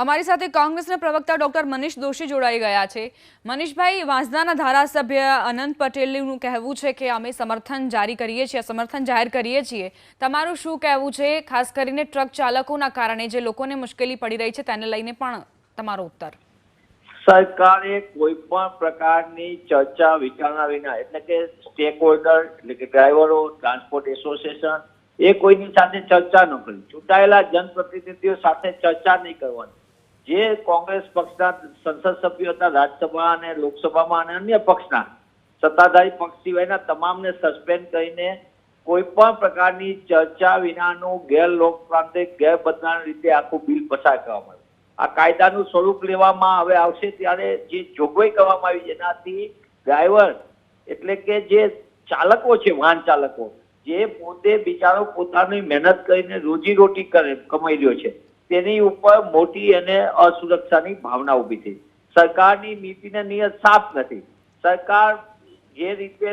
અમારી સાથે કોંગ્રેસના પ્રવક્તા ડોક્ટર મનીષ દોશી જોડાઈ ગયા છે. મનીષભાઈ, વાંસદાના ધારાસભ્ય અનંત પટેલનું કહેવું છે કે અમે સમર્થન જારી કરીએ છીએ, સમર્થન જાહેર કરીએ છીએ. તમારું શું કહેવું છે? ખાસ કરીને ટ્રક ચાલકોના કારણે જે લોકોને મુશ્કેલી પડી રહી છે, તેને લઈને પણ તમારો ઉત્તર. સરકારે કોઈ પણ પ્રકારની ચર્ચા વિચારણા વિના, એટલે કે સ્ટેક હોલ્ડર એટલે કે ડ્રાઈવરો ટ્રાન્સપોર્ટ એસોસિએશન એ કોઈની સાથે ચર્ચા ન કરી. ચૂંટાયેલા જનપ્રતિનિધિઓ સાથે ચર્ચા નહીં કરવાની. જે કોંગ્રેસ પક્ષના સંસદ સભ્યો હતા રાજ્યસભા અને લોકસભામાં અને અન્ય પક્ષના સત્તાધારી પક્ષ સિવાયના તમામને સસ્પેન્ડ કરીને કોઈ પણ પ્રકારની ચર્ચા વિનાનું ગેરલોકતાંત્રિક ગેરબંધારણ રીતે આખું બિલ પસાર કરવામાં આવ્યું. આ કાયદાનું સ્વરૂપ લેવામાં હવે આવશે ત્યારે જે જોગવાઈ કરવામાં આવી જેનાથી ડ્રાઈવર એટલે કે જે ચાલકો છે, વાહન ચાલકો, જે પોતે બિચારો પોતાની મહેનત કરીને રોજી રોટી કરે, કમાઈ રહ્યો છે તેની ઉપર મોટી અને અસુરક્ષાની ભાવના ઊભી થઈ. સરકારની નીતિને નિયત સાફ નથી. સરકાર જે રીતે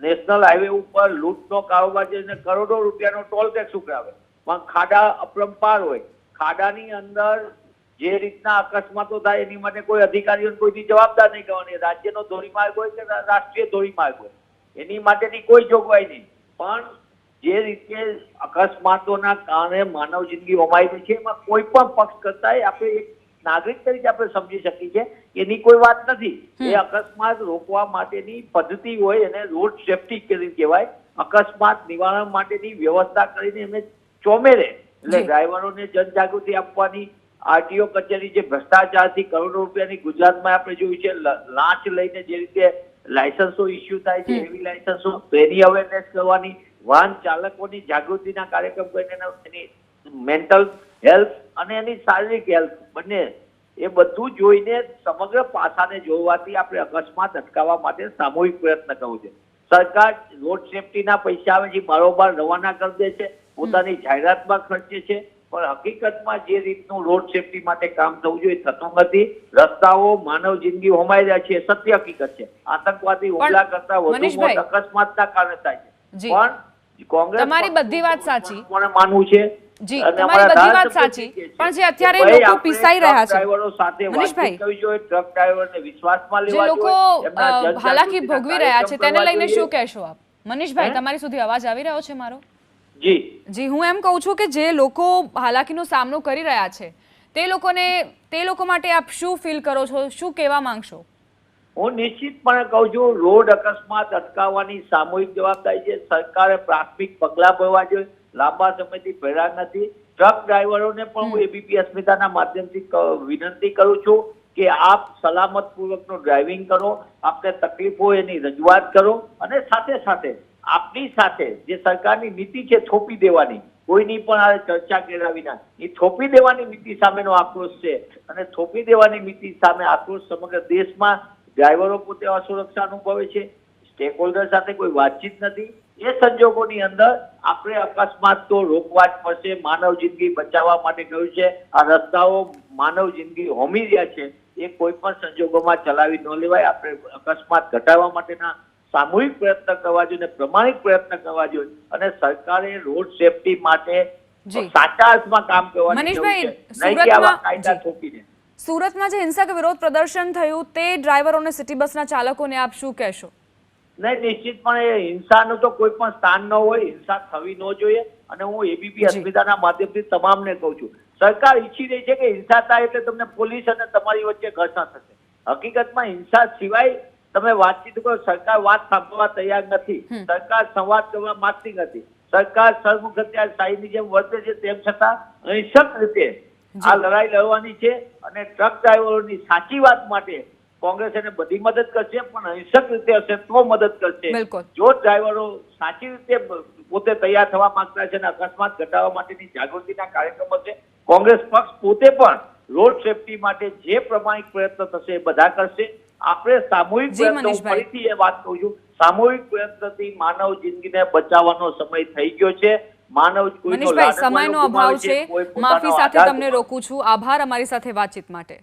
નેશનલ હાઈવે ઉપર લૂંટનો કારોબાર છે કરોડો રૂપિયાનો ટોલ ટેક્સ ઉઘરાવે. પણ ખાડા અપરંપાર હોય. ખાડાની અંદર જે રીતના અકસ્માતો થાય, એની માટે કોઈ અધિકારીઓને કોઈની જવાબદાર નહીં કરવાની રાજ્યનો ધોરીમાર્ગ હોય કે રાષ્ટ્રીય ધોરીમાર્ગ હોય. એની માટેની કોઈ જોગવાઈ નહીં. પણ જે રીતે અકસ્માતોના કારણે માનવ જિંદગી હોમાઈ છે એમાં કોઈ પણ પક્ષ કરતા આપણે એક નાગરિક તરીકે આપણે સમજી શકીએ છીએ એની કોઈ વાત નથી. એ અકસ્માત રોકવા માટેની પદ્ધતિ હોય એને રોડ સેફટી કરી કહેવાય અકસ્માત નિવારણ માટેની વ્યવસ્થા કરીને એમને ચોમેરે એટલે ડ્રાઈવરોને જનજાગૃતિ આપવાની આરટીઓ કચેરી જે ભ્રષ્ટાચારથી કરોડો રૂપિયાની ગુજરાતમાં આપણે જોયું છે લાંચ લઈને જે રીતે લાયસન્સો ઇસ્યુ થાય છે એવી લાયસન્સો એની અવેરનેસ કરવાની વાહન ચાલકોની જાગૃતિના કાર્યક્રમ કરીને એની મેન્ટલ હેલ્થ અને એની શારીરિક હેલ્થ બંને એ બધું જોઈને સમગ્ર પાસાને જોવાથી આપણે અકસ્માત અટકાવવા માટે સામૂહિક પ્રયત્ન કરવો છે સરકાર રોડ સેફટીના પૈસા આવે છે બારોબાર રવાના કરી દે છે પોતાની જાહેરાતમાં ખર્ચે છે પણ હકીકતમાં જે રીતનું રોડ સેફટી માટે કામ થવું જોઈએ થતું નથી. રસ્તાઓ માનવ જિંદગી હોમાઈ રહ્યા છે સત્ય હકીકત છે. આતંકવાદી હુમલા કરતા વધુ મોત અકસ્માતના કારણે થાય છે. પણ કોંગ્રેસ તમારી બધી વાત સાચી. મને માનવું છે જી, તમારી બધી વાત સાચી. પણ જે અત્યારે લોકો પીસાઈ રહ્યા છે. મનીષભાઈ. વાતચીત કરવી જોઈએ ટ્રક ડ્રાઈવરને વિશ્વાસમાં જે લોકો જોઈએ એમના અ, જનજાગૃતિના હાલાકી ભોગવી રહ્યા છે તેને લઈને શું કહેશો આપ મનીષભાઈ તમારી સુધી અવાજ આવી રહ્યો છે મારો જી જી હું એમ કહું છું કે જે લોકો હાલાકીનો સામનો કરી રહ્યા છે તે લોકોને તે લોકો માટે આપ શું ફીલ કરો છો શું કહેવા માંગશો હું નિશ્ચિતપણે કહું છું રોડ અકસ્માત અટકાવવાની સામૂહિક જવાબદારી છે. સરકારે પ્રાથમિક પગલાં ભરવા જોઈએ. લાંબા સમયથી ભર્યા નથી. ટ્રક ડ્રાઈવરોને પણ હું એબીપી અસ્મિતાના માધ્યમથી વિનંતી કરું છું કે આપ સલામત પૂર્વકનું ડ્રાઇવિંગ કરો. આપને તકલીફ હોય એની રજૂઆત કરો અને સાથે સાથે આપની સાથે જે સરકારની નીતિ છે થોપી દેવાની કોઈની પણ આ ચર્ચા કર્યા વિના એ થોપી દેવાની નીતિ સામેનો આક્રોશ છે. અને થોપી દેવાની નીતિ સામે આક્રોશ સમગ્ર દેશમાં ડ્રાઈવરો પોતે અસુરક્ષા અનુભવે છે. સ્ટેક હોલ્ડર સાથે કોઈ વાતચીત નથી. એ સંજોગોની અંદર આપણે અકસ્માત તો રોકવા જ પડશે. માનવ જિંદગી બચાવવા માટે કહ્યું છે. આ રસ્તાઓ માનવ જિંદગી હોમી રહ્યા છે. એ કોઈ પણ સંજોગોમાં ચલાવી ન લેવાય. આપણે અકસ્માત ઘટાડવા માટેના સામૂહિક પ્રયત્ન કરવા જોઈએ અને પ્રમાણિક પ્રયત્ન કરવા જોઈએ. અને સરકારે રોડ સેફટી માટે સાચા અર્થમાં કામ કરવાનું મનીષભાઈ, નહીં કે આવા સુરતમાં- કાયદા થોપીને સુરતમાં જે હિંસક વિરોધ પ્રદર્શન થયું તે ડ્રાઈવરોને સિટી બસના ચાલકોને આપ શું કહેશો? નહીં નિશ્ચિતપણે હિંસાનું તો કોઈ પણ સ્થાન ન હોય હિંસા થવી ન જોઈએ અને હું એબીપી અસ્મિતાના માધ્યમથી તમામને કહું છું સરકાર ઈચ્છી રહી છે કે હિંસા થાય એટલે તમને પોલીસ અને તમારી વચ્ચે ઘર્ષણ થશે. હકીકતમાં હિંસા સિવાય તમે વાતચીત કરો સરકાર વાત સાંભળવા તૈયાર નથી. સરકાર સંવાદ કરવા માંગતી નથી. સરકાર સરમુખત્યાર શાહીની જેમ વર્તે છે તેમ છતાં અહિંસક રીતે આ લડાઈ લડવાની છે અને ટ્રક ડ્રાઈવરોની સાચી વાત માટે કોંગ્રેસ એને બધી મદદ કરશે પણ અહિંસક રીતે હશે તો મદદ કરશે. જો ડ્રાઈવરો સાચી રીતે પોતે તૈયાર થવા માંગતા છે અને અકસ્માત ઘટાડવા માટેની જાગૃતિના કાર્યક્રમો છે કોંગ્રેસ પક્ષ પોતે પણ રોડ સેફટી માટે જે પ્રમાણિક પ્રયત્ન થશે એ બધા કરશે. આપણે સામૂહિક પ્રયત્નો ફરીથી એ વાત કહું છું. સામૂહિક પ્રયત્નથી માનવ જિંદગીને બચાવવાનો સમય થઈ ગયો છે. માનવ મનીષભાઈ સમયનો અભાવ છે માફી સાથે તમને રોકું છું. આભાર અમારી સાથે વાતચીત માટે.